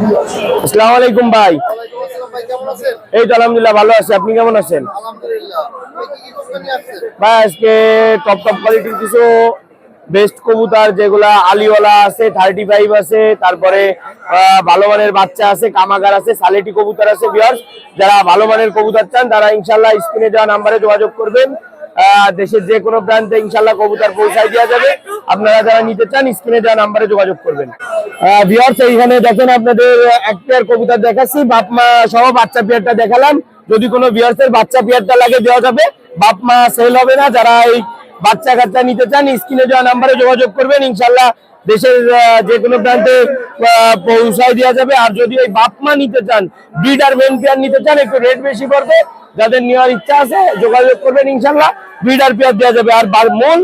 আসসালামু আলাইকুম ভাই। এই তো আলহামদুলিল্লাহ ভালো আছি। আপনি কেমন আছেন? ভাই, আজকে টপ টপ কোয়ালিটির কিছু বেস্ট কবুতর, যেগুলা আলিওয়ালা আছে থার্টি ফাইভ আছে, তারপরে ভালো মানের বাচ্চা আছে, কামাগার আছে, সালেটি কবুতর আছে বিয়ার্স যারা ভালো মানের কবুতর চান, তারা ইনশাল্লাহ স্ক্রিনে দেওয়া নাম্বারে যোগাযোগ করবেন। দেশের যে কোনো প্রান্তে ইনশাল্লাহ কবুতর পৌঁছায় দেওয়া যাবে। আপনারা যারা নিতে চান, স্ক্রিনে দেওয়া নাম্বারে যোগাযোগ করবেন। বিয়ার্স এইখানে দেখেন আপনাদের এক পেয়ার কবুতর দেখাচ্ছি। বাপ মা সহ বাচ্চা পেয়ারটা দেখালাম। যদি কোনো বিয়ার্সের বাচ্চা পেয়ারটা লাগে, দেওয়া যাবে। বাপ মা সেল হবে না। যারা এই বাচ্চা কাচ্চা নিতে চান, স্ক্রিনে দেওয়া নাম্বারে যোগাযোগ করবেন। ইনশাল্লাহ দেশের যে কোনো প্রান্তে পৌঁছায় দেওয়া যাবে। আর যদি ওই বাপমা নিতে চান ব্রিড আর মেন পেয়ার নিতে চান, একটু রেট বেশি পড়বে। যাদের নেওয়ার ইচ্ছা আছে, যোগাযোগ করবেন ইনশাল্লাহ ব্রিড আর পেয়ার দেওয়া যাবে। আর বার- মূল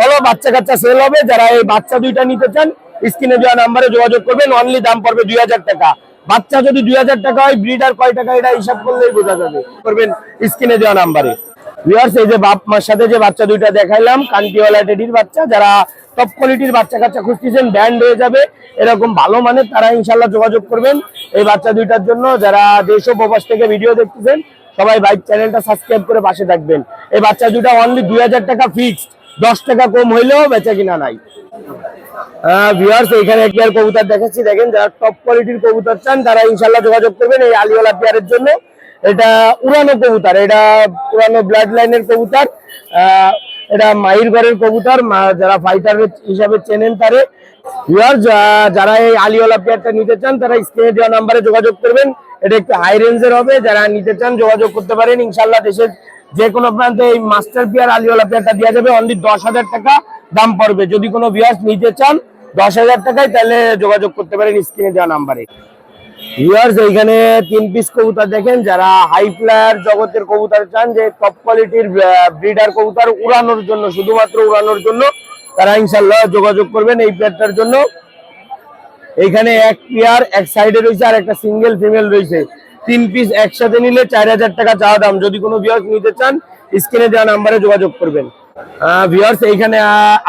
হলো বাচ্চা কাচ্চা সেল হবে। যারা এই বাচ্চা দুইটা নিতে চান, স্ক্রিনে দেওয়া নাম্বারে যোগাযোগ করবেন। অনলি দাম পড়বে দুই হাজার টাকা। বাচ্চা যদি দুই হাজার টাকা হয় ব্রিডার কয় টাকা, এটা হিসাব করলেই বোঝা যাবে। করবেন স্ক্রিনে দেওয়া নাম্বারে বাপ মার সাথে যে বাচ্চা দুইটা দেখাইলাম কান্তিওয়ালা টেডির বাচ্চা, যারা টপ কোয়ালিটির বাচ্চা কাচ্চা খুঁজতেছেন ব্যান্ড হয়ে যাবে। এরকম ভালো মানের তারা ইনশাল্লাহ যোগাযোগ করবেন। এই বাচ্চা দুইটার জন্য যারা দেশ ও প্রবাস থেকে ভিডিও দেখতেছেন সবাই বাইক চ্যানেলটা সাবস্ক্রাইব করে পাশে থাকবেন। এই বাচ্চা দুটা অনলি দুই হাজার টাকা ফিক্সড দশ টাকা কম হইলেও বেচা কিনা নাই। ভিউয়ার্স এখানে কবুতর দেখাচ্ছি। দেখেন, যারা টপ কোয়ালিটির কবুতর চান, তারা ইনশাল্লাহ যোগাযোগ করবেন এই জন্য। এটা উড়ানো কবুতর, এটা পুরানো ব্লাড লাইনের কবুতর এটা মাহির ঘরের কবুতর যারা ফাইটার হিসাবে চেনেন তারে। যারা এই আলিওয়ালা পেয়ারটা নিতে চান, তারা স্ক্রিনে দেওয়া নাম্বারে যোগাযোগ করবেন। এটা একটু হাই রেঞ্জের হবে, যারা নিতে চান যোগাযোগ করতে পারেন। ইনশাল্লাহ দেশের যে কোনো প্রান্তে এই মাস্টার পেয়ার আলিওয়ালা পেয়ারটা দেওয়া যাবে। অনলি দশ হাজার টাকা দাম পড়বে। যদি কোনো ভিউয়ার্স নিতে চান, দশ হাজার টাকায় তাহলে যোগাযোগ করতে পারেন স্ক্রিনে দেওয়া নাম্বারে। ভিউয়ার্স এইখানে তিন পিস কবুতর দেখেন, যারা হাই ফ্লায়ার জগতের কবুতর চান, যে টপ কোয়ালিটির ব্রিডার কবুতর উড়ানোর জন্য, শুধুমাত্র উড়ানোর জন্য, তারা ইনশাল্লাহ যোগাযোগ করবেন এই পেয়ারটার জন্য। এইখানে এক পেয়ার এক সাইডে রয়েছে, আর একটা সিঙ্গেল ফিমেল রয়েছে। তিন পিস একসাথে নিলে চার হাজার টাকা চাওয়া দাম। যদি কোনো ভিউয়ার্স নিতে চান, স্ক্রিনে দেওয়া নাম্বারে যোগাযোগ করবেন। ভিউয়ার্স এইখানে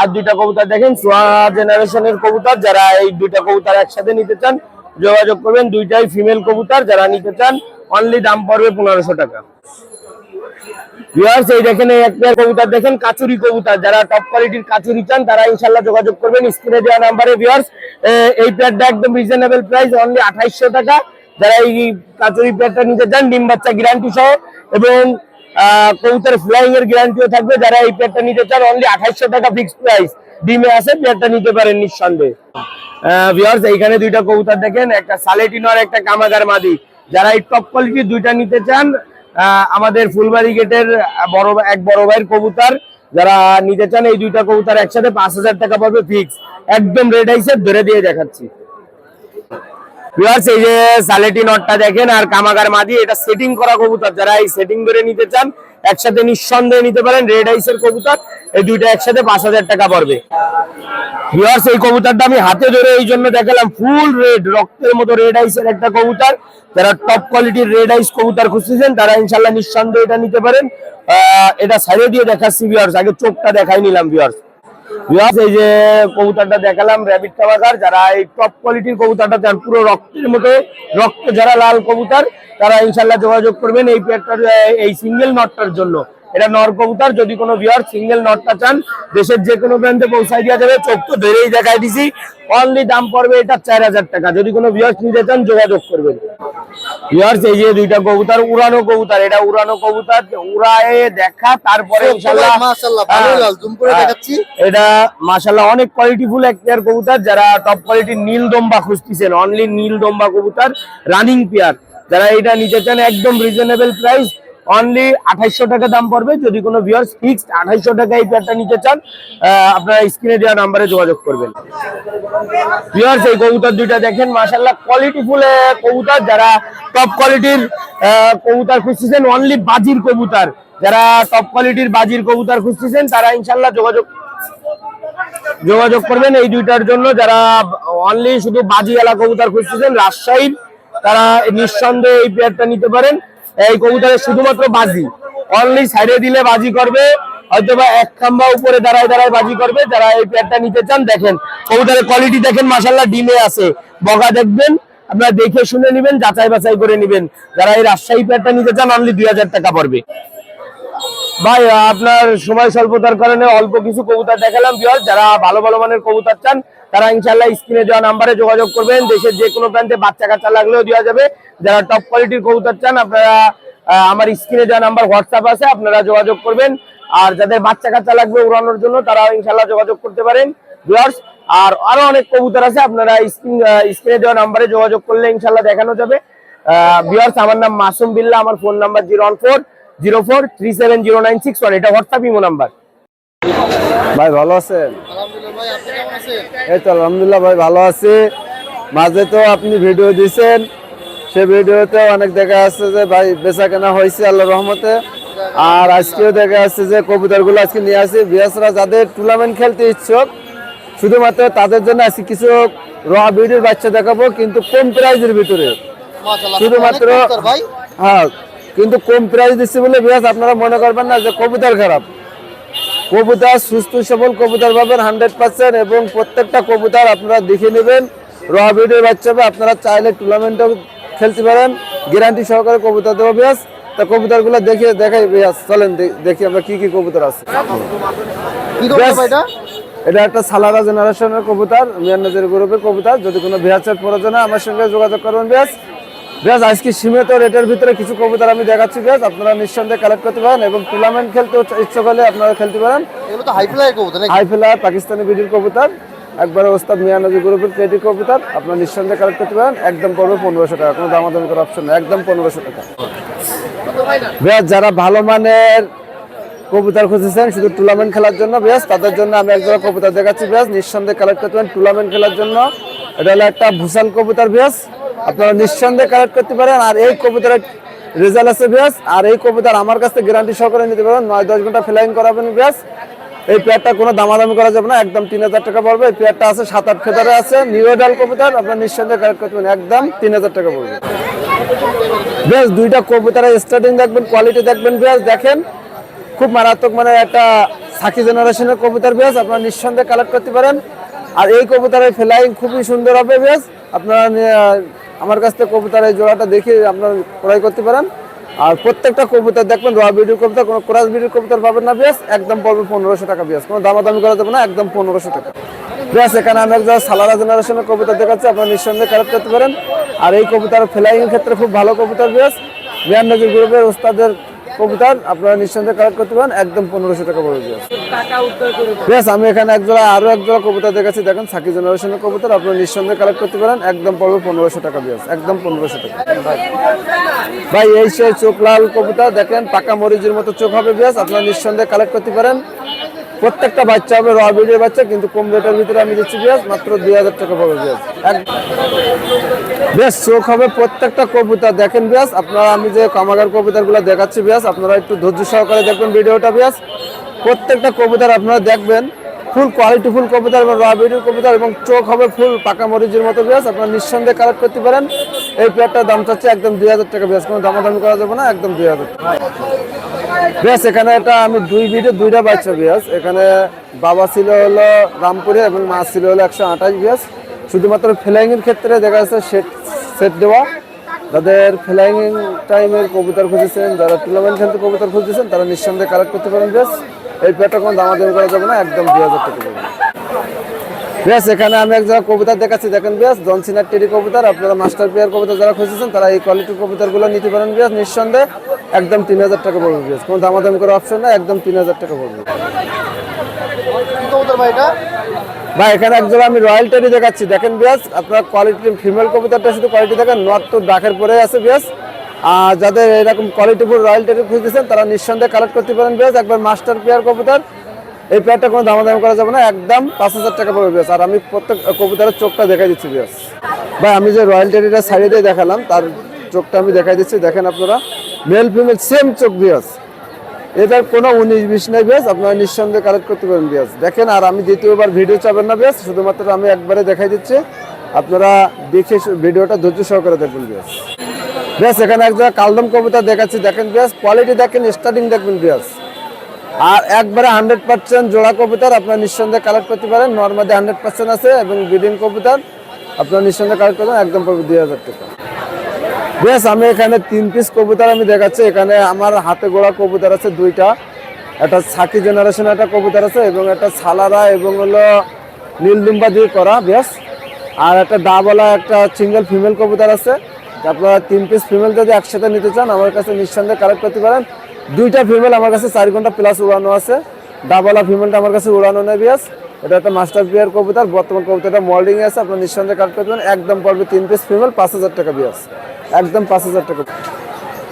আর দুইটা কবুতর দেখেন, সোয়া জেনারেশনের কবুতর। যারা এই দুইটা কবুতর একসাথে নিতে চান যোগাযোগ করবেন, দুইটাই ফিমেল কবুতর, যারা নিতে চান অনলি দাম পড়বে পনেরোশো টাকা। ভিউয়ার্স এই দেখেন, এই এক পেয়ার কবুতর দেখেন, কাচুরি কবুতর। যারা টপ কোয়ালিটির কাচুরি চান, তারা ইনশাল্লাহ যোগাযোগ করবেন স্ক্রিনে দেওয়া নাম্বারে ভিউয়ার্স এই পেয়ারটা একদম রিজনেবল প্রাইস অনলি আঠাইশশো টাকা। যারা এই কাচুরি পেয়ারটা নিতে চান, ডিম বাচ্চা গ্যারান্টি সহ, এবং কবুতর ফ্লাইং এর গ্যারান্টিও থাকবে। যারা এই পেয়ারটা নিতে চান অনলি আঠাইশশো টাকা ফিক্সড প্রাইস ডিমে আছে পেয়ারটা নিতে পারেন নিঃসন্দেহে। এইখানে দুইটা কবুতর দেখেন, একটা সালেটিনো আর একটা কামাগার মাদি। যারা এই টপ কোয়ালিটির দুইটা নিতে চান আমাদের ফুলবাড়ি গেটের বড় এক বড় ভাইয়ের কবুতর। যারা নিতে চান, এই দুইটা কবুতর একসাথে পাঁচ হাজার টাকা পাবে ফিক্স একদম রেড আইসে ধরে দিয়ে দেখাচ্ছি। ভিউয়ার্স এই যে সালেটি নটটা দেখেন আর কামাগার মাদি, এটা সেটিং করা কবুতর। যারা এই সেটিং ধরে নিতে চান, একসাথে নিঃসন্দেহে নিতে পারেন রেড আইসের কবুতর। এই দুইটা একসাথে পাঁচ হাজার টাকা পড়বে। ভিউয়ার্স এই কবুতরটা আমি হাতে ধরে এই জন্য দেখালাম ফুল রেড রক্তের মতো রেড আইসের একটা কবুতর। যারা টপ কোয়ালিটির রেড আইস কবুতর খুঁজতেছেন, তারা ইনশাল্লাহ নিঃসন্দেহে এটা নিতে পারেন। এটা সাইডে দিয়ে দেখাচ্ছি ভিউয়ার্স আগে চোখটা দেখাই নিলাম ভিউয়ার্স ভিউয়ার্স এই যে কবুতরটা দেখালাম র্যাবিট কামাগার যারা এই টপ কোয়ালিটির কবুতরটা চান, পুরো রক্তের মতো, রক্ত যারা লাল কবুতর, তারা ইনশাল্লাহ যোগাযোগ করবেন এই পেয়ারটার এই সিঙ্গেল নটটার জন্য। এটা নর কবুতর যদি কোনো ভিউয়ার সিঙ্গেল নটটা চান দেশের যে কোনো প্রান্তে পৌঁছায় দেওয়া যাবে চোখ তো ধরেই দেখাই দিছি। অনলি দাম পড়বে এটা চার হাজার টাকা। যদি কোনো ভিউয়ার্স নিতে চান যোগাযোগ করবেন। ভিউয়ার্স এই যে দুইটা কবুতর উড়ানো কবুতর এটা উড়ানো কবুতর উড়ায়ে দেখা তারপরে হ্যাঁ, হ্যাঁ, এটা মাশাল্লাহ অনেক কোয়ালিটিফুল এক পেয়ার কবুতর যারা টপ কোয়ালিটির নীল দম্বা খুঁজতেছেন অনলি নীল দম্বা কবুতর রানিং পেয়ার যারা এটা নিতে চান একদম রিজনেবল প্রাইস অনলি আঠাইশশো টাকা দাম পড়বে। যদি কোনো ভিউয়ার্স ফিক্সড আঠাইশশো টাকা এই পেয়ারটা নিতে চান আপনারা স্ক্রিনে দেওয়া নাম্বারে যোগাযোগ করবেন। ভিউয়ার্স এই কবুতর দুইটা দেখেন মাশাল্লাহ কোয়ালিটিফুল কবুতর। যারা টপ কোয়ালিটির কবুতর খুঁজতেছেন অনলি বাজির কবুতর। যারা টপ কোয়ালিটির বাজির কবুতর খুঁজতেছেন, তারা ইনশাল্লাহ যোগাযোগ যোগাযোগ করবেন এই দুইটার জন্য। যারা অনলি শুধু বাজি এলা কবুতর খুঁজতেছেন, রাজশাহীর, তারা নিঃসন্দেহে এই পেয়ারটা নিতে পারেন। এই কবুতরের শুধুমাত্র বাজি। অনলি সাইডে দিলে বাজি করবে, হয়তোবা এক খাম্বা উপরে দাঁড়ায় দাঁড়ায় বাজি করবে। যারা এই পেয়ারটা নিতে চান, দেখেন, কবুতরের কোয়ালিটি দেখেন মাসাল্লাহ ডিমে আছে। বগা দেখবেন, আপনারা দেখে শুনে নেবেন যাচাই বাছাই করে নেবেন। যারা এই রাজশাহী পেয়ারটা নিতে চান অনলি দুই হাজার টাকা পড়বে। ভাই, আপনার সময় স্বল্পতার কারণে অল্প কিছু কবুতর দেখালাম বিয়ার যারা ভালো ভালো মানের কবুতর চান, তারা ইনশাল্লাহ স্ক্রিনে দেওয়া নাম্বারে যোগাযোগ করবেন। দেশের যে কোনো প্রান্তে বাচ্চা, কাচ্চা লাগলেও দেওয়া যাবে। যারা টপ কোয়ালিটির কবুতর চান, আপনারা আমার স্ক্রিনে দেওয়া নাম্বার হোয়াটসঅ্যাপ আছে, আপনারা যোগাযোগ করবেন। আর যাদের বাচ্চা, কাচ্চা লাগবে উড়ানোর জন্য তারা ইনশাল্লাহ যোগাযোগ করতে পারেন। ভিউয়ার্স আর আরও অনেক কবুতর আছে, আপনারা স্ক্রিন দেওয়া নাম্বারে যোগাযোগ করলে ইনশাল্লাহ দেখানো যাবে। ভিউয়ার্স আমার নাম মাসুম বিল্লাহ আমার phone number zero one four zero four three seven zero nine six one. এটা হোয়াটসঅ্যাপ ইমো নাম্বার ভাই ভালো আছেন? আলহামদুলিল্লাহ ভাই আপনি কেমন আছেন এই তো আলহামদুলিল্লাহ ভাই ভালো আছি। মাঝে তো আপনি ভিডিও দিছেন। সে ভিডিওতে অনেক দেখা যাচ্ছে যে ভাই বেচা কেনা হয়েছে আল্লাহ রহমতে। আর আজকেও দেখা যাচ্ছে যে কবুতরগুলো আজকে নিয়ে আসি। বিয়াসরা যাদের টুর্নামেন্ট খেলতে ইচ্ছুক শুধুমাত্র তাদের জন্য আজকে কিছু র ভিডিওর বাচ্চা দেখাবো কিন্তু কম প্রাইজের ভিতরে। শুধুমাত্র হ্যাঁ কিন্তু কম প্রাইস দিচ্ছি বলে বিয়াস আপনারা মনে করবেন না যে কবুতর খারাপ। কবুতর সুস্থ সবল কবুতর পাবেন হান্ড্রেড পার্সেন্ট এবং প্রত্যেকটা কবুতর আপনারা দেখে নেবেন। র ভিডিওর বাচ্চা হবে আপনারা চাইলে টুর্নামেন্টও খেলতে পারেন। গ্যারান্টি সহকারে কবুতর দেবো বিয়াস। তা কবুতরগুলো দেখে দেখাই বিয়াস। চলেন দেখি আমরা কি কি কবুতর আছে। এটা একটা সালারা জেনারেশনের কবুতর মিয়ানজের গ্রুপের কবুতর। যদি কোনো বিহাচের প্রয়োজন হয় আমার সঙ্গে যোগাযোগ করবেন ব্যাস। ব্যাস আজকে সীমিত রেটের ভিতরে কিছু কবুতর আমি দেখাচ্ছি ব্যাস আপনারা নিঃসন্দেহে কালেক্ট করতে পারেন এবং টুর্নামেন্ট খেলতে ইচ্ছুক হলে আপনারা খেলতে পারেন। এগুলো তো হাই ফ্লাইয়ের কবুতর নাকি? হাই ফেলার পাকিস্তানি বিডির কবুতর। একবারে ওস্তাদ মিয়ানজি গ্রুপের ক্রেডি কবুতর। আপনারা নিঃসন্দেহে কালেক্ট করতে পারেন। একদম পড়বে পনেরোশো টাকা কোনো দামাদামি করার অপশন নেই। একদম পনেরোশো টাকা। ব্যাস যারা ভালো মানের কবুতর খুঁজেছেন শুধু টুর্নামেন্ট খেলার জন্য ব্যাস তাদের জন্য আমি এক জোড়া কবুতর দেখাচ্ছি ব্যাস নিঃসন্দেহে কালেক্ট করতে পারেন টুর্নামেন্ট খেলার জন্য। এটা হলো একটা ভূষাল কবুতর ব্যাস আপনারা নিঃসন্দেহে কালেক্ট করতে পারেন। আর এই কবুতরের রেজাল্ট আছে ব্যাস, আর এই কবুতর আমার কাছে গ্যারান্টি সহকারে নিতে পারেন নয়, দশ ঘণ্টা ফ্লাইং করাবেন ব্যাস। এই পেয়ারটা কোনো দামাদামি করা যাবে না, একদম তিন হাজার টাকা পড়বে। এই পেয়ারটা আছে, সাত, আট ফেদারে আছে নিউডাল কবুতর, আপনার নিঃসন্দেহে কালেক্ট করতে পারেন একদম তিন হাজার টাকা পড়বে। বেশ দুইটা কবুতরের স্টার্টিং দেখবেন কোয়ালিটি দেখবেন বেশ দেখেন, খুব মারাত্মক মানে একটা সাকি জেনারেশনের কবুতর বেশ আপনারা নিঃসন্দেহে কালেক্ট করতে পারেন। আর এই কবুতরের ফ্লাইং খুবই সুন্দর হবে বেশ আপনারা আমার কাছ থেকে কবুতর এই জোড়াটা দেখে আপনারা ক্রয় করতে পারেন। আর প্রত্যেকটা কবুতর দেখবেন রয়া বিডির কবুতর, কোনো ক্রাস বিডির কবুতর পাবেন না বেশ একদম পড়বে পনেরোশো টাকা বেশ কোনো দামাদামি করা যাবে না, একদম পনেরোশো টাকা। বেশ এখানে আমি একজন সালারা জেনারেশনের কবুতর দেখাচ্ছি, আপনারা নিঃসন্দেহে কালেক্ট করতে পারেন। আর এই কবুতর ফ্লাইং ক্ষেত্রে খুব ভালো কবুতর বেশ বিয়ান নদীর গ্রুপের ওস্তাদের কবুতর আপনারা নিঃসন্দেহে কালেক্ট করতে পারেন একদম পনেরোশো টাকা পড়বে বেশ বেশ আমি এখানে এক জোড়া আরও এক জোড়া কবুতর দেখাচ্ছি। দেখেন সাকি জেনারেশনের কবুতর আপনারা নিঃসন্দেহে কালেক্ট করতে পারেন একদম পড়বে পনেরোশো টাকা বেশ একদম পনেরোশো টাকা। ভাই এই সেই চোখ লাল কবুতর দেখেন পাকা মরিচের মতো চোখ হবে বেশ আপনারা নিঃসন্দেহে কালেক্ট করতে পারেন। প্রত্যেকটা বাচ্চা হবে র ভিডিও বাচ্চা কিন্তু কম রেটের ভিতরে আমি দিচ্ছি বেশ মাত্র দুই হাজার টাকা পড়বে বেশ বেশ চোখ হবে প্রত্যেকটা কবুতর দেখেন বেশ আপনারা আমি যে কামাগার কবুতরগুলো দেখাচ্ছি বেশ আপনারা একটু ধৈর্য সহকারে দেখবেন ভিডিওটা বেশ প্রত্যেকটা কবুতর আপনারা দেখবেন। ফুল কোয়ালিটি ফুল কবুতর এবং র কবুতর এবং চোখ হবে ফুল পাকা মরিচের মতো বেশ আপনারা নিঃসন্দেহে কালেক্ট করতে পারেন। এই পেয়ারটার দাম চাচ্ছে একদম দুই হাজার টাকা বেশ কোনো দামাদামি করা যাবে না, একদম দুই হাজার বেশ এখানে এটা আমি দুই ভিডিও দুইটা বাচ্চা বিয়াস। এখানে বাবা ছিল হলো রামপুরে এবং মা ছিল হলো একশো আঠাশ বিয়াস। শুধুমাত্র ফ্লাইং এর ক্ষেত্রে দেখা যাচ্ছে সেট সেট দেওয়া। যাদের ফ্লাইং টাইমের কবুতর খুঁজেছেন, যারা টুর্নামেন্ট খেলতে কবুতর খুঁজেছেন, তারা নিঃসন্দেহে কালেক্ট করতে পারেন, বেশ। এই পেয়ারটা কোনো দামাদামি করা যাবে না, একদম দুই হাজার টাকা পড়বে বেশ, এখানে আমি এক জায়গায় কবুতর দেখাচ্ছি। দেখেন, বেশ জনসিনার টেরি কবুতর, আপনারা মাস্টার পেয়ার কবুতর যারা খুঁজেছেন, তারা এই কোয়ালিটির কবুতরগুলো নিতে পারেন, বেশ, নিঃসন্দেহে। একদম তিন হাজার টাকা পড়বে, বেশ। কোনো দামাদামি করার অপশন না একদম তিন হাজার টাকা পড়বে। ভাই, এখানে একজন আমি রয়্যাল টেরি দেখাচ্ছি। দেখেন বেশ আপনার কোয়ালিটি ফিমেল কবুতরটা শুধু কোয়ালিটি দেখেন নর্থ তো ডাকের পরে আছে বেশ আর যাদের এরকম কোয়ালিটিফুল রয়্যাল টেরি খুঁজতেছেন, তারা নিঃসন্দেহে কালেক্ট করতে পারেন বেশ একবার মাস্টার পেয়ার কবুতর, এই পেয়ারটা কোনো দামাদামি করা যাবে না, একদম পাঁচ হাজার টাকা পড়বে বেশ আর আমি প্রত্যেক কবুতরের চোখটা দেখাই দিচ্ছি বেশ ভাই, আমি যে রয়্যাল টেরিটা সাইডে দিয়ে দেখালাম, তার চোখটা আমি দেখাই দিচ্ছি, দেখেন আপনারা। মেল ফিমেল সেম চোখ বেশ এটার কোনো উনিশ, বিশ নেই বেশ, আপনারা নিঃসন্দেহে কালেক্ট করতে পারেন বেশ। দেখেন, আর আমি দ্বিতীয়বার ভিডিও চাবেন না বেশ, শুধুমাত্র আমি একবারে দেখাই দিচ্ছি। আপনারা দেখে ভিডিওটা ধৈর্য সহকারে দেখবেন বেশ। বেশ, এখানে একজন কালদম কবিতা দেখাচ্ছি। দেখেন বেশ কোয়ালিটি দেখেন স্টার্টিং দেখবেন বেশ। আর একবারে হান্ড্রেড পার্সেন্ট জোড়া কবুতর আপনারা নিঃসন্দেহে কালেক্ট করতে পারেন। নর্মালি হান্ড্রেড পার্সেন্ট আছে এবং ব্রিডিং কবুতর আপনারা নিঃসন্দেহে কালেক্ট করবেন, একদম পড়বে দুই হাজার টাকা। বেশ, আমি এখানে তিন পিস কবুতর আমি দেখাচ্ছি। এখানে আমার হাতে গোড়া কবুতর আছে দুইটা। একটা সাকি জেনারেশনের একটা কবুতর আছে এবং একটা সালারা এবং হলো নীলদুম্বা দিয়ে করা, বেশ। আর একটা দাবলা একটা সিঙ্গেল ফিমেল কবুতর আছে। আপনারা তিন পিস ফিমেল যদি একসাথে নিতে চান, আমার কাছে নিঃসন্দেহে কালেক্ট করতে পারেন। দুইটা ফিমেল আমার কাছে চার ঘণ্টা প্লাস উড়ানো আছে। ডাবলা ফিমেলটা আমার কাছে উড়ানো নেই বিয়াস এটা একটা মাস্টার পিয়ার কবুতর, বর্তমান কবুতরটা মল্ডিং আছে, আপনার নিঃসন্দেহে কালেক্ট করতে পারেন একদম পড়বে তিন পিস ফিমেল পাঁচ হাজার টাকা বিয়াস একদম পাঁচ হাজার টাকা।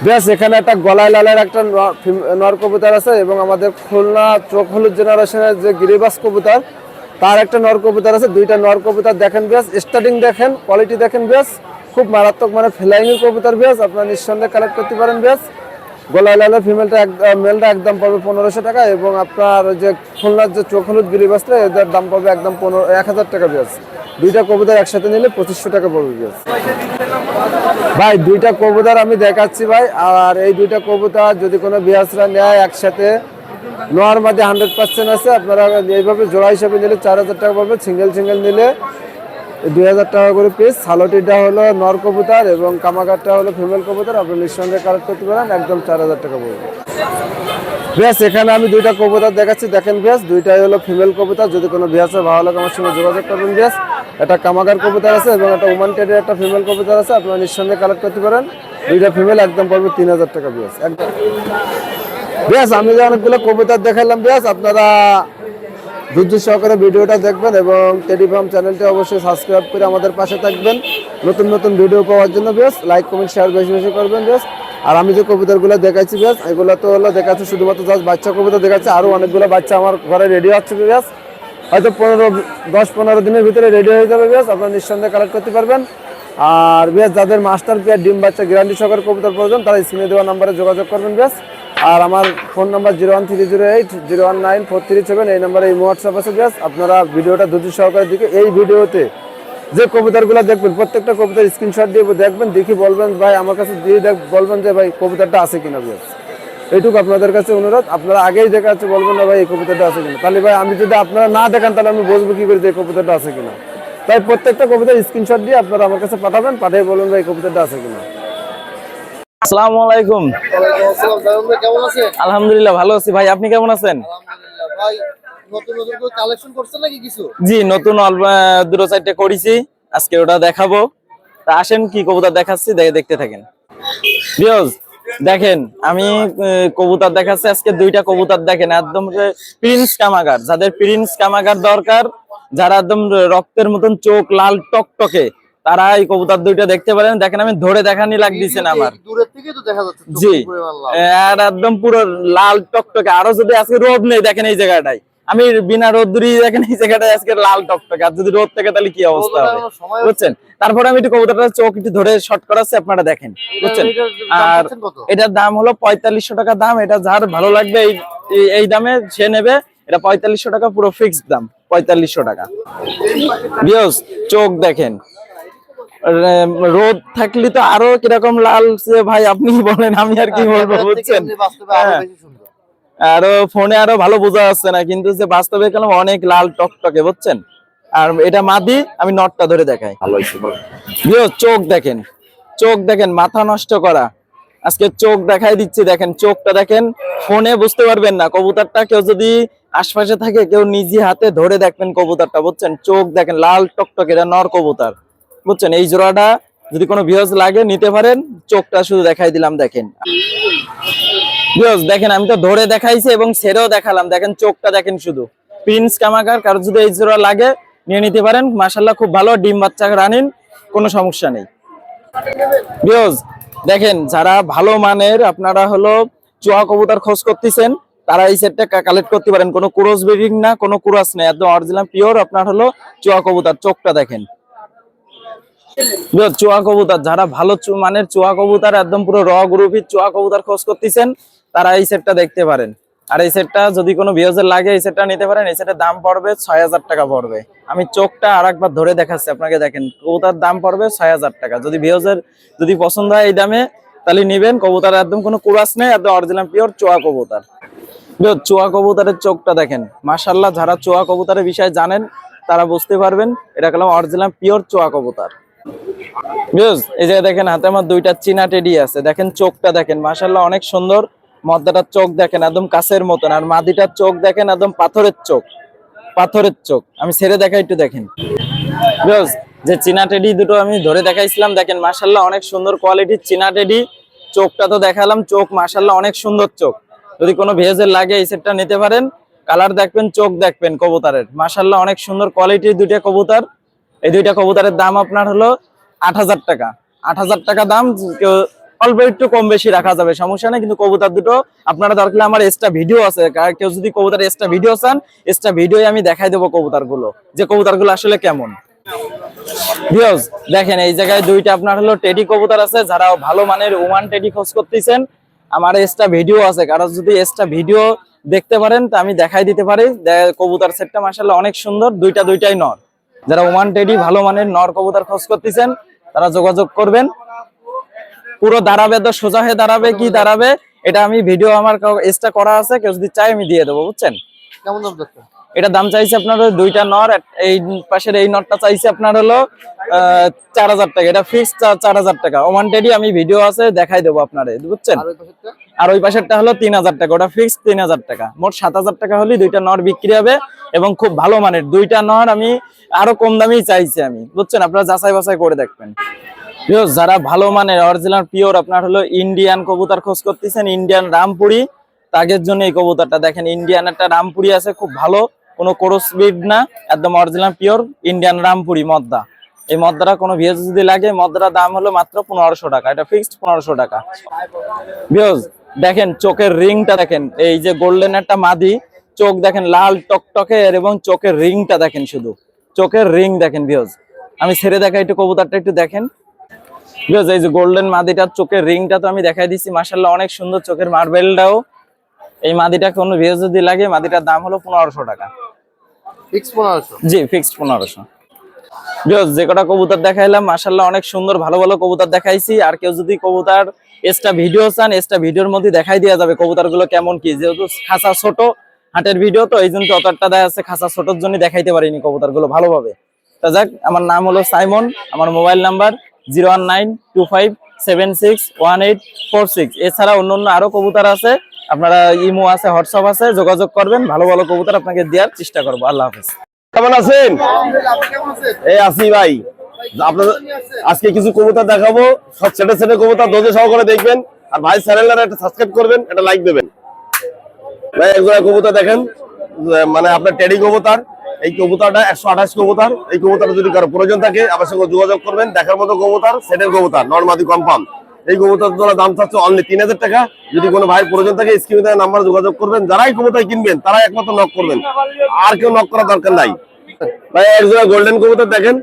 বেশ, এখানে একটা গলায় লালের একটা নর কবুতর আছে এবং আমাদের খুলনা চোখ হলুদ জেনারেশনের যে গিরিবাস কবুতর, তার একটা নর কবুতর আছে, দুইটা নর কবুতর দেখেন বেশ। স্টার্টিং দেখেন কোয়ালিটি দেখেন বেশ। খুব মারাত্মক মানে ফ্লাইং কবুতর বেশ। আপনারা নিঃসন্দেহে কালেক্ট করতে পারেন বেশ। গলায় লালের ফিমেলটা মেলটা একদম পড়বে পনেরোশো টাকা এবং আপনার যে খুলনার যে চোখ হলুদ গিরিবাসটা এদের দাম পড়বে একদম পনেরো, এক হাজার টাকা বেশ দুইটা কবুতর একসাথে নিলে পঁচিশশো টাকা পড়বে বেশ ভাই, দুইটা কবুতর আমি দেখাচ্ছি ভাই, আর এই দুইটা কবুতর যদি কোনো বিয়াসরা নেয় একসাথে নোয়ার মধ্যে হান্ড্রেড পার্সেন্ট আছে, আপনারা এইভাবে জোড়া হিসাবে নিলে চার হাজার টাকা পড়বে সিঙ্গেল সিঙ্গেল নিলে দুই হাজার টাকা করে পিস সালোটিটা হলো নর কবুতর এবং কামাকারটা হলো ফিমেল কবুতর। আপনি নিঃসন্দেহে কালেক্ট করতে পারেন, একদম চার হাজার টাকা পড়বে। বেশ এখানে আমি দুইটা কবুতর দেখাচ্ছি। দেখেন বেশ দুইটাই হলো ফিমেল কবুতর। যদি কোনো বিয়াসে ভালো লাগে, আমার সঙ্গে যোগাযোগ করবেন বেশ একটা কামাগার কবুতর আছে এবং একটা উমান টেডের একটা ফিমেল কবুতর আছে। আপনারা নিঃসন্দেহে কালেক্ট করতে পারেন। দুইটা ফিমেল একদম পড়বে তিন হাজার টাকা, বিয়াস। একদম। বেশ আমি যে অনেকগুলো কবুতর দেখালাম বেশ আপনারা ধৈর্য সহকারে ভিডিওটা দেখবেন এবং টেলিগ্রাম চ্যানেলটি অবশ্যই সাবস্ক্রাইব করে আমাদের পাশে থাকবেন। নতুন নতুন ভিডিও পাওয়ার জন্য বেশ লাইক কমেন্ট শেয়ার বেশি বেশি করবেন বেশ। আর আমি যে কবুতরগুলো দেখাচ্ছি বেশ, এগুলো তো হলো দেখাচ্ছি শুধুমাত্র জাস্ট বাচ্চা কবুতর দেখাচ্ছি আরও অনেকগুলো বাচ্চা আমার ঘরে রেডি হচ্ছে বেশ। হয়তো পনেরো, দশ, পনেরো দিনের ভিতরে রেডি হয়ে যাবে বেশ, আপনারা নিঃসন্দেহে কালেক্ট করতে পারবেন। আর বেশ, যাদের মাস্টার পেয়ার ডিম বাচ্চা গ্যারান্টি সহকারে কবুতর প্রয়োজন, তারা স্ক্রিনে দেওয়া নাম্বারে যোগাযোগ করবেন বেশ। আর আমার phone number zero one three zero eight, zero one nine four three seven, এই নাম্বারে এই হোয়াটসঅ্যাপ আছে বেশ আপনারা ভিডিওটা ধৈর্য সহকারে দিকে এই ভিডিওতে যে কবুতরগুলো দেখবেন, প্রত্যেকটা কবুতর স্ক্রিনশট দিয়ে দেখবেন, দেখি বলবেন, ভাই, আমার কাছে দিয়ে দেখ, বলবেন যে, ভাই কবিতাটা আছে কিনা বেশ এইটুকু আপনাদের কাছে অনুরোধ। আপনারা আগেই দেখা যাচ্ছে বলবেন না, ভাই, এই কবিতাটা আছে কিনা? তাহলে, ভাই, আমি যদি আপনারা না দেখান, তাহলে আমি বুঝব কি করে যে, এই কবুতরটা আছে কিনা? তাই প্রত্যেকটা কবিতার স্ক্রিনশট দিয়ে আপনারা আমার কাছে পাঠাবেন, পাঠিয়ে বলবেন, ভাই কবিতাটা আছে কিনা? আসসালামু আলাইকুম। আলহামদুলিল্লাহ ভালো আছি। ভাই আপনি কেমন আছেন? জি নতুন অল্প দুটো চারটে করেছি। আজকে ওটা দেখাবো। তা আসেন কি কবুতর দেখাচ্ছি দেখে দেখতে থাকেন। বিয়জ দেখেন আমি কবুতর দেখাচ্ছি। আজকে দুইটা কবুতর দেখেন একদম প্রিন্স কামাগার। যাদের প্রিন্স কামাগার দরকার যারা একদম রক্তের মতন চোখ লাল টকটকে তারা এই কবুতর দুইটা দেখতে পারেন। দেখেন আমি ধরে দেখানি লাগতেছে না আমার। দূরের থেকে তো দেখা যাচ্ছে জি। আর একদম পুরো লাল টকটকে। আরও যদি আজকে রোদ নেই দেখেন এই জায়গাটায়। আমি বিনা রোদ্দুরি দেখেন এই জায়গাটায় আজকে লাল টকটকে। আর যদি রোদ থাকে তাহলে কি অবস্থা হবে? বুঝছেন? তারপরে আমি একটু কবুতরটা চোখ একটু ধরে শর্ট করাচ্ছি আপনারা দেখেন। বুঝছেন? আর এটার দাম হলো পঁয়তাল্লিশশো টাকা দাম। এটা যার ভালো লাগবে এই এই- দামে সে নেবে। এটা পঁয়তাল্লিশশো টাকা পুরো ফিক্সড দাম পঁয়তাল্লিশশো টাকা। বিয়স চোখ দেখেন। রোদ থাকলে তো আরও কীরকম লাল ভাই আপনি বলেন আমি আর কি বলব বুঝছেন? আরও হ্যাঁ। বেশি সুন্দর। আরও ফোনে আরও ভালো বোঝা যাচ্ছে না কিন্তু যে বাস্তবে গেলাম অনেক লাল টকটকে বুঝছেন? আর এটা মাদি আমি নটটা ধরে দেখাই। চোখ দেখেন চোখ দেখেন মাথা নষ্ট করা। আজকে চোখ দেখাই দিচ্ছি দেখেন চোখটা দেখেন ফোনে বুঝতে পারবেন না কবুতরটা কেউ যদি আশপাশে থাকে কেউ নিজে হাতে ধরে দেখবেন কবুতরটা বুঝছেন? চোখ দেখেন লাল টকটকে এটা নর কবুতর। বুঝছেন? এই জোড়াটা যদি কোনো ভিউজ লাগে, নিতে পারেন। চোখটা শুধু দেখাই দিলাম, দেখেন। ভিউজ দেখেন, আমি তো ধরে দেখাইছি এবং ছেড়েও দেখালাম। দেখেন, চোখটা দেখেন শুধু। প্রিন্স কামাকার কারও যদি এই জোড়া লাগে, নিয়ে নিতে পারেন। মাসাল্লাহ খুব ভালো, ডিম বাচ্চা রানিন কোনো সমস্যা নেই। ভিউজ দেখেন, যারা ভালো মানের, আপনারা হলো চুয়া কবুতার খোঁজ করতেছেন, তারা এই সেটটা কালেক্ট করতে পারেন। কোনো ক্রস ব্রিডিং না, কোনো কুরাস নেই। একদম অরিজিনাল পিওর আপনার হলো চুয়া কবুতার। চোখটা দেখেন। চুয়া কবুতর, যারা ভালো মানের চুয়া কবুতর, একদম পুরো র গ্রুপের চুয়া কবুতর খোঁজ করতেছেন, তারা এই সেটটা দেখতে পারেন। আর এই সেটটা যদি কোনো ভিউজের লাগে, এই সেটটা নিতে পারেন, এই সেটের দাম পড়বে ছয় হাজার টাকা পড়বে। আমি চোখটা আর একবার ধরে দেখাচ্ছি, আপনাকে দেখেন, কবুতার দাম পড়বে ছয় হাজার টাকা। যদি ভিউজের যদি পছন্দ হয় এই দামে, তাহলে নিবেন। কবুতার একদম কোনো কুরাস নেই, একদম অরিজিনাল পিওর চোয়া কবুতর। চোয়া কবুতরের চোখটা দেখেন মাশাল্লাহ যারা চোয়া কবুতরের বিষয়ে জানেন, তারা বুঝতে পারবেন, এটা কলম অরিজিনাল পিওর চোয়া কবুতর। বুঝ এই যে দেখেন হাতে আমার দুইটা চীনা টেডি আছে। দেখেন চোখটা দেখেন মাশাল্লাহ অনেক সুন্দর। মদ্দাটার চোখ দেখেন, একদম কাছের মতন। আর মাদিটার চোখ দেখেন, একদম পাথরের চোখ। পাথরের চোখ। আমি ছেড়ে দেখা একটু দেখেন। বুঝ যে চীনা টেডি দুটো আমি ধরে দেখাইছিলাম, দেখেন মাশাল্লাহ অনেক সুন্দর কোয়ালিটির চীনা টেডি চোখটা তো দেখালাম, চোখ মাশাল্লাহ অনেক সুন্দর চোখ। যদি কোনো ভেজের লাগে এই সেটটা নিতে পারেন। কালার দেখবেন, চোখ দেখবেন কবুতরের। মাশাল্লাহ অনেক সুন্দর কোয়ালিটির দুইটা কবুতর। এই দুইটা কবুতরের দাম আপনার হলো আট হাজার টাকা। আট হাজার টাকা দাম অল্প একটু কম বেশি রাখা যাবে, সমস্যা নেই, কিন্তু কবুতর দুটো আপনারা দরকার আমার এক্সট্রা ভিডিও আছে। কেউ যদি কবুতর এক্সট্রা ভিডিও চান এক্সট্রা ভিডিও আমি দেখাই দেবো কবুতরগুলো যে কবুতরগুলো আসলে কেমন। দেখেন, এই জায়গায় দুইটা আপনার হলো টেডি কবুতর আছে যারা ভালো মানের ওমান টেডি খোঁজ করতেছেন। আমার এক্সট্রা ভিডিও আছে, কারও যদি এক্সট্রা ভিডিও দেখতে পারেন, তা আমি দেখাই দিতে পারি। কবুতর সেটটা মাসাল্লাহ অনেক সুন্দর, দুইটা দুইটাই নর যারা ওমান টেডি ভালো মানের নর কবুতর খোঁজ করতেছেন, তারা যোগাযোগ করবেন। পুরো দাঁড়াবে তো, সোজা হয়ে দাঁড়াবে, কি দাঁড়াবে, এটা আমি ভিডিও আমার এক্সট্রা করা আছে, কেউ যদি চাই আমি দিয়ে দেবো, বুঝছেন? কেমন যাচ্ছে? এটা দাম চাইছে আপনার দুইটা নর এই পাশের এই নটটা চাইছে আপনার হলো চার হাজার টাকা। এটা ফিক্স চার হাজার টাকা। ওমান টেডি আমি ভিডিও আছে দেখাই দেবো আপনার বুঝছেন? আর ওই পাশেরটা? হলো তিন হাজার টাকা। ওটা ফিক্স তিন হাজার টাকা। মোট সাত হাজার টাকা হলে দুইটা নর বিক্রি হবে এবং খুব ভালো মানের। দুইটা নর আমি আরও কম দামেই চাইছি আমি। বুঝছেন? আপনারা যাচাই বাছাই করে দেখবেন। যারা ভালো মানের অরিজিনাল পিওর আপনার হলো ইন্ডিয়ান কবুতর খোঁজ করতেছেন ইন্ডিয়ান রামপুরি তাগের জন্য এই কবুতরটা। দেখেন ইন্ডিয়ান একটা রামপুরি আছে, খুব ভালো। কোনো কোরস ব্রিড না, একদম অরিজিনাল পিওর ইন্ডিয়ান রামপুরি মদ্দা। এই মদ্দাটা কোনো ভিএস যদি লাগে, মদ্দাটার দাম হলো মাত্র পনেরোশো টাকা। এটা ফিক্সড পনেরোশো টাকা। ভিওজ দেখেন, চোখের রিংটা দেখেন। এই যে গোল্ডেন একটা মাদি, চোখ দেখেন, লাল টকটকে এবং চোখের রিংটা দেখেন শুধু। চোখের রিং দেখেন ভিউজ আমি ছেড়ে দেখা একটু কবুতরটা, একটু দেখেন। ভিউজ এই যে গোল্ডেন মাদিটার চোখের রিংটা তো আমি দেখাই দিচ্ছি। মাসাল্লাহ অনেক সুন্দর চোখের মার্বেলটাও এই মাদিটা কোনো ভিউজ যদি লাগে মাদিটার দাম হলো পনেরোশো টাকা। ফিক্স পনেরোশো? জি ফিক্সড পনেরোশো। যে কটা কবুতর দেখাইলাম মাসাল্লাহ অনেক সুন্দর ভালো ভালো কবুতর দেখাইছি। আর কেউ যদি কবুতর এক্সট্রা ভিডিও চান এক্সট্রা ভিডিওর মধ্যে দেখাই দেওয়া যাবে কবুতরগুলো কেমন কি। যেহেতু খাসা ছোট হাটের ভিডিও তো এই জন্য তো অতটা দেয়া আছে খাসা ছোটর জন্য দেখাইতে পারিনি কবুতরগুলো ভালোভাবে। তা যাক আমার নাম হলো সাইমন আমার mobile number zero one nine two five seven six one eight four six. এছাড়া অন্য অন্য আরও কবুতর আছে আপনারা ইমো আছে, হোয়াটসঅ্যাপ আছে, যোগাযোগ করবেন, ভালো ভালো কবুতর আপনাকে দেওয়ার চেষ্টা করব। আল্লাহ হাফেজ। কেমন আছেন? এই আসি ভাই। আপনাদের আজকে কিছু কবুতর দেখাবো। সব ছেটে ছেটে কবুতর ধৈর্য সহকারে দেখবেন। আর ভাই চ্যানেলটা একটা সাবস্ক্রাইব করবেন, একটা লাইক দেবেন। ভাই, একজোড়া কবুতর দেখেন। মানে আপনার টেডি কবুতর। এই কবুতরটা একশো আঠাশ কবুতর। এই কবুতর যদি কারও প্রয়োজন থাকে, আমার সঙ্গে যোগাযোগ করবেন। দেখার মতো কবুতর, সেটের কবুতর, নর্মাদি কনফার্ম এই কবুতর তোলা দাম চাচ্ছে অনলি তিন হাজার টাকা। যদি কোনো ভাইয়ের প্রয়োজন থাকে স্ক্রিনে দেওয়া নাম্বার যোগাযোগ করবেন। যারাই কবুতর কিনবেন, তারাই একমাত্র নক করবেন। আর কেউ নক করার দরকার নাই। ভাই একজোড়া গোল্ডেন কবুতর দেখেন।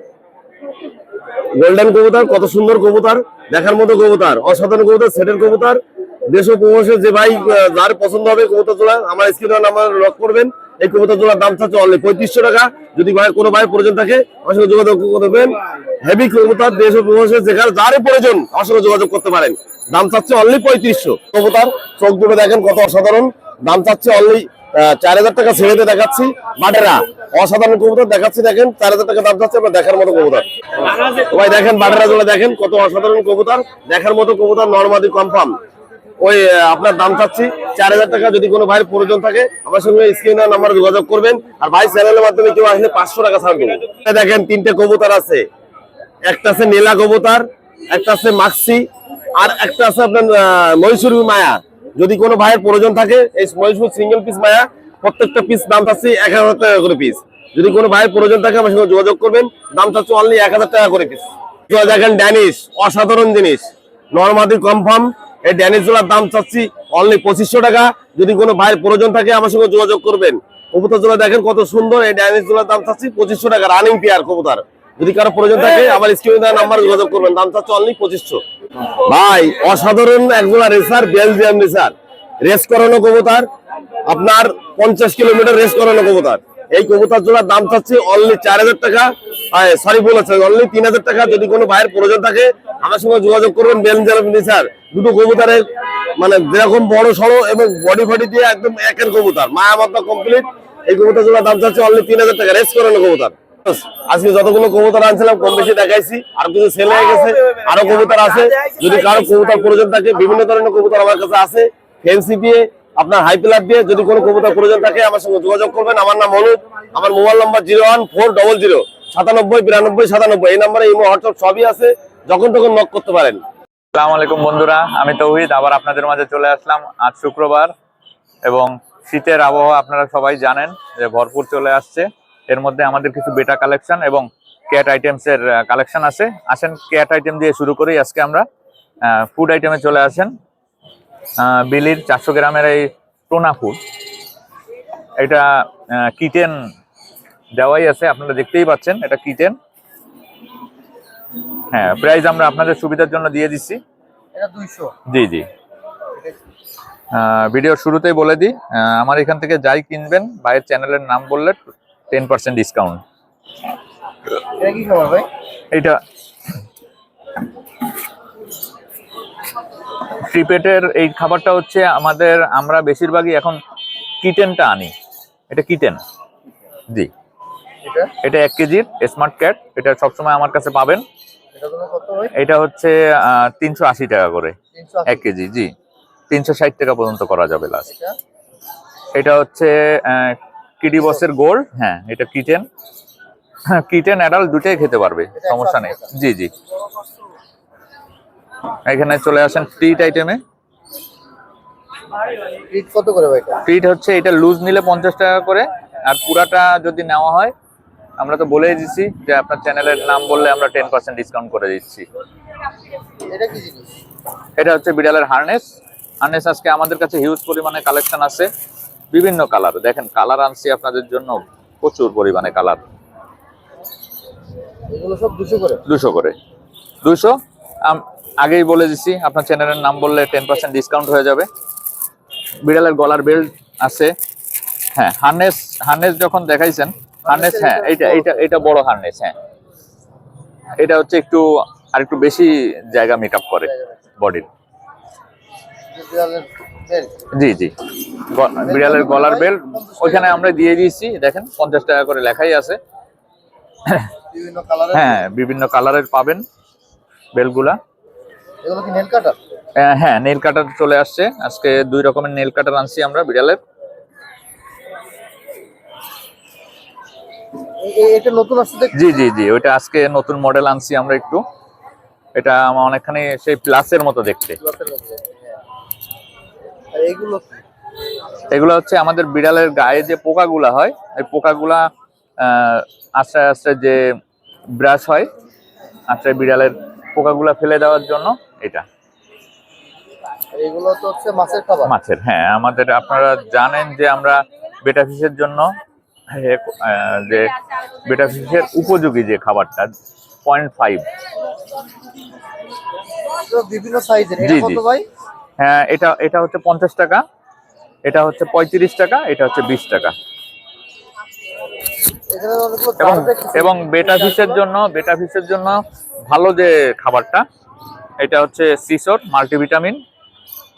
গোল্ডেন কবুতর কত সুন্দর কবুতর দেখার মতো কবুতর অসাধারণ কবুতর সেটের কবুতর দেশ ও প্রবাসে যে ভাই যার পছন্দ হবে কবুতর জোড়া আমার স্ক্রিনে নাম্বার লক করবেন। এই কবুতর জোড়ার দাম চাচ্ছে অনলি পঁয়ত্রিশশো টাকা। যদি ভাই কোনো ভাই প্রয়োজন থাকে, আমার সঙ্গে যোগাযোগ করবেন। হেভি কবুতর, দেশ ও প্রবাসে যেখানে যারই প্রয়োজন, আমার সঙ্গে যোগাযোগ করতে পারেন। দাম চাচ্ছে অনলি পঁয়ত্রিশশো। কবুতর, চোখ দুটো দেখেন কত অসাধারণ। দাম চাচ্ছে অনলি চার হাজার টাকা ছেড়েতে দেখাচ্ছি। বাটেরা অসাধারণ কবুতর, দেখাচ্ছি দেখেন, চার হাজার টাকা দাম চাচ্ছে আপনার দেখার মতো কবুতর। ভাই, দেখেন বাটেরা জোড়া দেখেন, কত অসাধারণ কবুতর। দেখার মতো কবুতর, নর্মাদি কনফার্ম ওই আপনার দাম চাচ্ছি চার হাজার টাকা, যদি কোনো ভাইয়ের প্রয়োজন থাকে, আমার সঙ্গে স্ক্রিনের নাম্বার যোগাযোগ করবেন। আর ভাই চ্যানেলের মাধ্যমে কেউ আসলে পাঁচশো টাকা ছাড় দেবো। দেখেন, তিনটে কবুতর আছে। একটা আছে নীলা কবুতর, একটা আছে মাক্সি, আর একটা আছে আপনার মহীশূর মায়া। যদি কোনো ভাইয়ের প্রয়োজন থাকে, এই মহীশূর সিঙ্গেল পিস মায়া, প্রত্যেকটা পিস দাম চাচ্ছি এক হাজার টাকা করে পিস যদি কোনো ভাইয়ের প্রয়োজন থাকে, আমার সঙ্গে যোগাযোগ করবেন, দাম চাচ্ছি অনলি এক হাজার টাকা করে পিস দেখেন ড্যানিশ অসাধারণ জিনিস। নর্মাদি কনফার্ম এই ড্যানিশ জোড়ার দাম চাচ্ছি অনলি পঁচিশশো টাকা। যদি কোনো ভাইয়ের প্রয়োজন থাকে, আমার সঙ্গে যোগাযোগ করবেন। কবুতর জোড়া দেখেন কত সুন্দর, এই ড্যানিশ জোড়ার দাম চাচ্ছি পঁচিশশো টাকা রানিং পেয়ার কবুতর। যদি কারও প্রয়োজন থাকে আমার স্ক্রিনে দেওয়া নাম্বার যোগাযোগ করবেন। দাম চাচ্ছে অনলি পঁচিশশো। ভাই অসাধারণ একজোড়া রেসার বেলজিয়াম রেসার। রেস করানো কবুতর। আপনার পঞ্চাশ কিলোমিটার রেস করানো কবুতর। এই কবুতর জোড়ার দাম চাচ্ছে অনলি চার হাজার টাকা। সরি বলেছে অনলি তিন হাজার টাকা। যদি কোনো ভাইয়ের প্রয়োজন থাকে আমার সঙ্গে যোগাযোগ করবেন বেলজিয়াম রেসার। দুটো কবুতরের মানে যেরকম বড় সড়ো এবং বডি ফডি দিয়ে একদম একের কবুতর। মায়া কমপ্লিট এই কবুতর জোড়ার দাম চাচ্ছে অনলি তিন হাজার টাকা। রেস করানো কবুতর। আজকে যতগুলো কবুতর আনছিলাম, কম বেশি দেখাইছি। আর কিছু সেল হয়ে গেছে, আরও কবুতর আছে। যদি কারও কবুতর প্রয়োজন থাকে, বিভিন্ন ধরনের কবুতর আমার কাছে আছে। ফেন্সি দিয়ে আপনার হাই প্লার দিয়ে যদি কোনো কবুতর প্রয়োজন থাকে, আমার সঙ্গে যোগাযোগ করবেন। আমার নাম হলুদ, আমার mobile number zero one four double zero, সাতানব্বই, বিরানব্বই, সাতানব্বই। এই নাম্বারে ইমো, হোয়াটসঅ্যাপ সবই আছে। যখন তখন নক করতে পারেন। আসসালামু আলাইকুম বন্ধুরা, আমি তৌহিদ, আবার আপনাদের মাঝে চলে আসলাম। আজ শুক্রবার এবং শীতের আবহাওয়া আপনারা সবাই জানেন যে ভরপুর চলে আসছে। এর মধ্যে আমাদের কিছু বেটা কালেকশন এবং ক্যাট আইটেমস এর কালেকশন আছে। আসেন ক্যাট আইটেম দিয়ে শুরু করি আজকে আমরা। ফুড আইটেমে চলে আসেন। বিলির চারশো গ্রামের এই টোনা ফুড এটা কিটেন দেওয়াই আছে আপনারা দেখতেই পাচ্ছেন এটা কিটেন হ্যাঁ প্রাইস আমরা আপনাদের সুবিধার জন্য দিয়ে দিচ্ছি। জি জি। আহ, ভিডিওর শুরুতেই বলে দিই আমার এখান থেকে যাই কিনবেন ভাইয়ের চ্যানেলের নাম বললে টেন পার্সেন্ট ডিসকাউন্ট এটা ট্রিপেটের এই খাবারটা হচ্ছে আমাদের আমরা বেশিরভাগই এখন কিটেনটা আনি। এটা কিটেন জি। এটা? এক কেজির স্মার্ট ক্যাট এটা সবসময় আমার কাছে পাবেন। এটা হচ্ছে তিনশো আশি টাকা করে। এক কেজি জি। তিনশো ষাট টাকা পর্যন্ত করা যাবে লাস্ট এটা? হচ্ছে কিডি বসের গোল্ড হ্যাঁ। এটা কিটেন হ্যাঁ কিটেন অ্যাডাল্ট দুটাই খেতে পারবে সমস্যা নেই। জি জি। এখানে চলে আসেন ট্রিট আইটেমে পিট কত করে ভাই ট্রিট হচ্ছে এটা লুজ নিলে পঞ্চাশ টাকা করে আর পুরাটা যদি নেওয়া হয় আমরা তো বলেই দিচ্ছি যে আপনার চ্যানেলের নাম বললে আমরা টেন পার্সেন্ট ডিসকাউন্ট করে দিচ্ছি। এটা এটা হচ্ছে বিড়ালের হার্নেস হার্নেস আজকে আমাদের কাছে হিউজ পরিমাণে কালেকশন আছে। বিভিন্ন কালার। দেখেন কালার আনছি আপনাদের জন্য প্রচুর পরিমাণে কালার। দুশো করে। দুশো আগেই বলে দিচ্ছি আপনার চ্যানেলের নাম বললে টেন পার্সেন্ট ডিসকাউন্ট হয়ে যাবে। বিড়ালের গলার বেল্ট আছে। হ্যাঁ হার্নেস হার্নেস যখন দেখাইছেন হার্নেস হ্যাঁ এইটা এইটা এটা বড় হার্নেস হ্যাঁ। এটা হচ্ছে একটু আর একটু বেশি জায়গা মেক করে বডির জি জি। বিড়ালের গলার বেল্ট ওইখানে আমরা দিয়ে দিয়েছি দেখেন পঞ্চাশ টাকা করে লেখাই আছে। হ্যাঁ বিভিন্ন কালারের পাবেন বেলগুলা কি নেল হ্যাঁ নেল কাটার চলে আসছে। আজকে দুই রকমের নেল কাটার আনছি আমরা বিড়ালের। এটা নতুন আসছে জি জি জি ওইটা আজকে নতুন মডেল আনছি আমরা একটু। এটা আমার অনেকখানি সেই প্লাসের মতো দেখতে। হ্যাঁ। আর এগুলো হচ্ছে আমাদের বিড়ালের গায়ে যে পোকাগুলা হয় এই পোকাগুলা আশ্রয় আস্তে যে ব্রাশ হয় আশ্রয় বিড়ালের পোকাগুলা ফেলে দেওয়ার জন্য এটা। আর এগুলো তো হচ্ছে মাছের খাবার? মাছের হ্যাঁ আমাদের আপনারা জানেন যে আমরা বেটা ফিশের জন্য যে বেটা ফিশের উপযোগী যে খাবারটা পয়েন্ট ফাইভ বিভিন্ন সাইজের। কত ভাই? এটা এটা হচ্ছে পঞ্চাশ টাকা, এটা হচ্ছে পঁয়ত্রিশ টাকা, এটা হচ্ছে বিশ টাকা। এবং এবং বেটা ফিশের জন্য বেটা ফিশের জন্য ভালো যে খাবারটা, এটা হচ্ছে সিসোর মাল্টিভিটামিন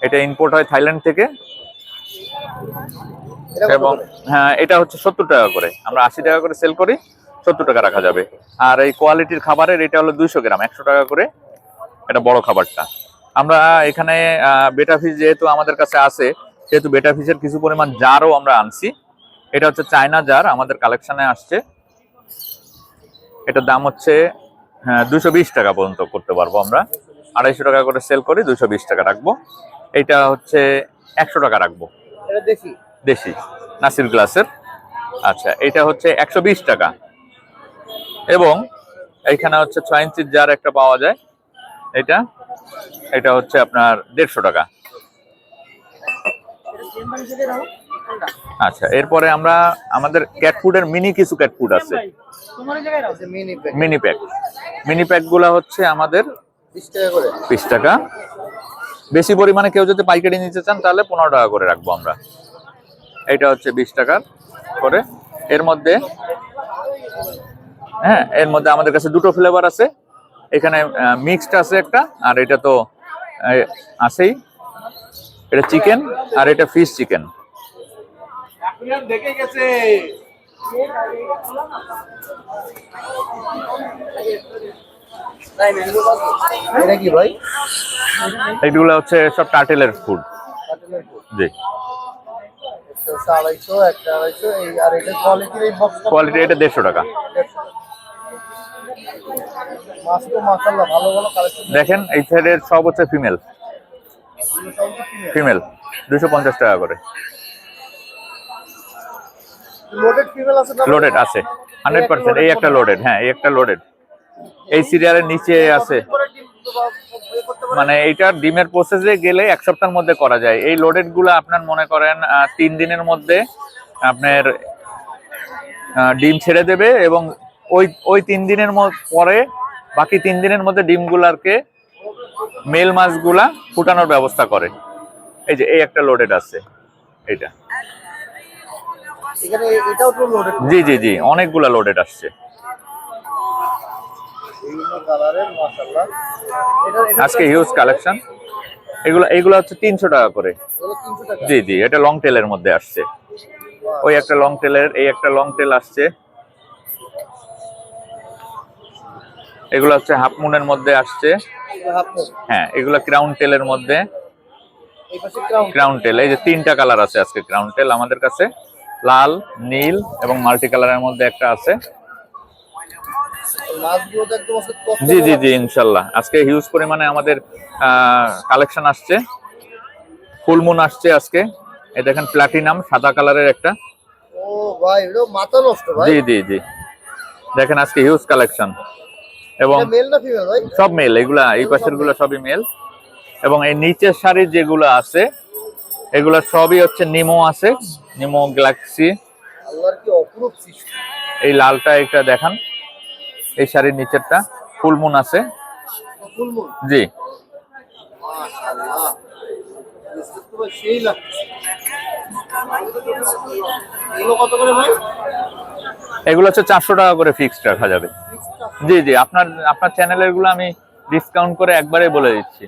এটা ইম্পোর্ট হয় থাইল্যান্ড থেকে। এবং হ্যাঁ এটা হচ্ছে সত্তর টাকা করে, আমরা আশি টাকা করে সেল করি, সত্তর টাকা রাখা যাবে। আর এই কোয়ালিটির খাবারের, এটা হলো দুইশো গ্রাম, একশো টাকা করে, এটা বড় খাবারটা। আমরা এখানে বেটা ফিশ যেহেতু আমাদের কাছে আছে সেহেতু বেটা ফিশের কিছু পরিমাণ জারও আমরা আনছি। এটা হচ্ছে চায়না জার আমাদের কালেকশনে আসছে। এটার দাম হচ্ছে হ্যাঁ দুশো বিশ টাকা পর্যন্ত করতে পারব আমরা। আড়াইশো টাকা করে সেল করি দুশো বিশ টাকা রাখব। এটা হচ্ছে একশো টাকা রাখব। দেশি? নাসির গ্লাসের আচ্ছা এটা হচ্ছে একশো বিশ টাকা। এবং এইখানে হচ্ছে ছয় ইঞ্চির জার একটা পাওয়া যায় এটা। এটা হচ্ছে আপনার দেড়শো টাকা। আচ্ছা এরপরে আমরা আমাদের ক্যাট ফুডের মিনি কিছু ক্যাট ফুড আছে। মিনি প্যাক মিনি প্যাকগুলা হচ্ছে আমাদের বিশ টাকা বেশি পরিমাণে কেউ যদি পাইকারি নিতে চান তাহলে পনেরো টাকা করে রাখব আমরা। এটা হচ্ছে বিশ টাকার করে। এর মধ্যে হ্যাঁ এর মধ্যে আমাদের কাছে দুটো ফ্লেভার আছে। এখানে মিক্সড আছে একটা আর এটা তো আছেই। এটা চিকেন আর এটা ফিশ চিকেন এটা কি ভাই? এইগুলো হচ্ছে সব টার্টেলের ফুড জি। কোয়ালিটি এটা দেড়শো টাকা। দেখেন এই সাইডের সব হচ্ছে ফিমেল ফিমেল দুশো পঞ্চাশ টাকা করে। লোডেড আছে হান্ড্রেড পার্সেন্ট এই একটা লোডেড হ্যাঁ এই একটা লোডেড এই সিরিয়ালের নিচে আছে। মানে এইটা ডিমের প্রসেসে গেলে এক সপ্তাহের মধ্যে করা যায়। এই লোডেডগুলো আপনার মনে করেন তিন দিনের মধ্যে আপনার ডিম ছেড়ে দেবে এবং ওই ওই তিন দিনের পরে বাকি তিন দিনের মধ্যে ডিমগুলারকে মেল মাছগুলা ফুটানোর ব্যবস্থা করে। এই যে এই একটা লোডেড আছে লোডেড জি জি জি অনেকগুলা লোডেড আসছে। এটা এটা আজকে হিউজ কালেকশন এগুলো এগুলো হচ্ছে তিনশো টাকা করে। হলো 300 টাকা। জি জি এটা লং টেলের মধ্যে আসছে। ওই একটা লং টেলের এই একটা লং টেল আসছে। এগুলো হচ্ছে হাফ মুনের মধ্যে আসছে। হ্যাঁ এগুলো ক্রাউন টেলের মধ্যে। ক্রাউন টেল এই যে তিনটা কালার আছে আজকে ক্রাউন টেল আমাদের কাছে। লাল নীল এবং মাল্টি কালারের মধ্যে একটা আছে। জি জি জি ইনশাল্লাহ। আজকে হিউজ পরিমাণে আমাদের কালেকশন আসছে। ফুলমুন আসছে আজকে। এই দেখেন প্লাটিনাম সাদা কালারের একটা। ও ভাই মাথা নষ্ট ভাই। জি জি জি। দেখেন আজকে হিউজ কালেকশন এবং সব মেল এগুলা এই পাশেরগুলো সবই মেল এবং এই নিচের সারির যেগুলো আছে এগুলা সবই হচ্ছে নিমো আছে নিমো গ্যালাক্সি এই লালটা একটা দেখান এই শাড়ির নিচেরটা ফুলমুন আছে। জি। এগুলো হচ্ছে চারশো টাকা করে ফিক্সড রাখা যাবে। জি জি আপনার আপনার চ্যানেলেরগুলো আমি ডিসকাউন্ট করে একবারে বলে দিচ্ছি।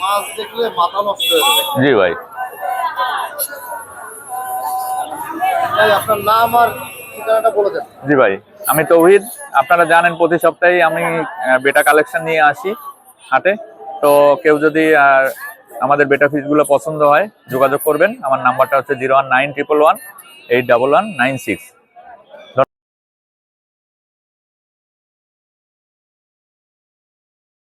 মাছ দেখলে মাথা নষ্ট হয়ে যাবে। জি ভাই। আপনার নাম আর ঠিকানাটা বলে দেন। জি ভাই আমি তৌহিদ। আপনারা জানেন প্রতি সপ্তাহে আমি বেটা কালেকশন নিয়ে আসি হাটে। তো কেউ যদি আহ, আমাদের বেটা ফিসগুলো পছন্দ হয় যোগাযোগ করবেন। আমার নাম্বারটা হচ্ছে zero one nine triple one eight double one nine six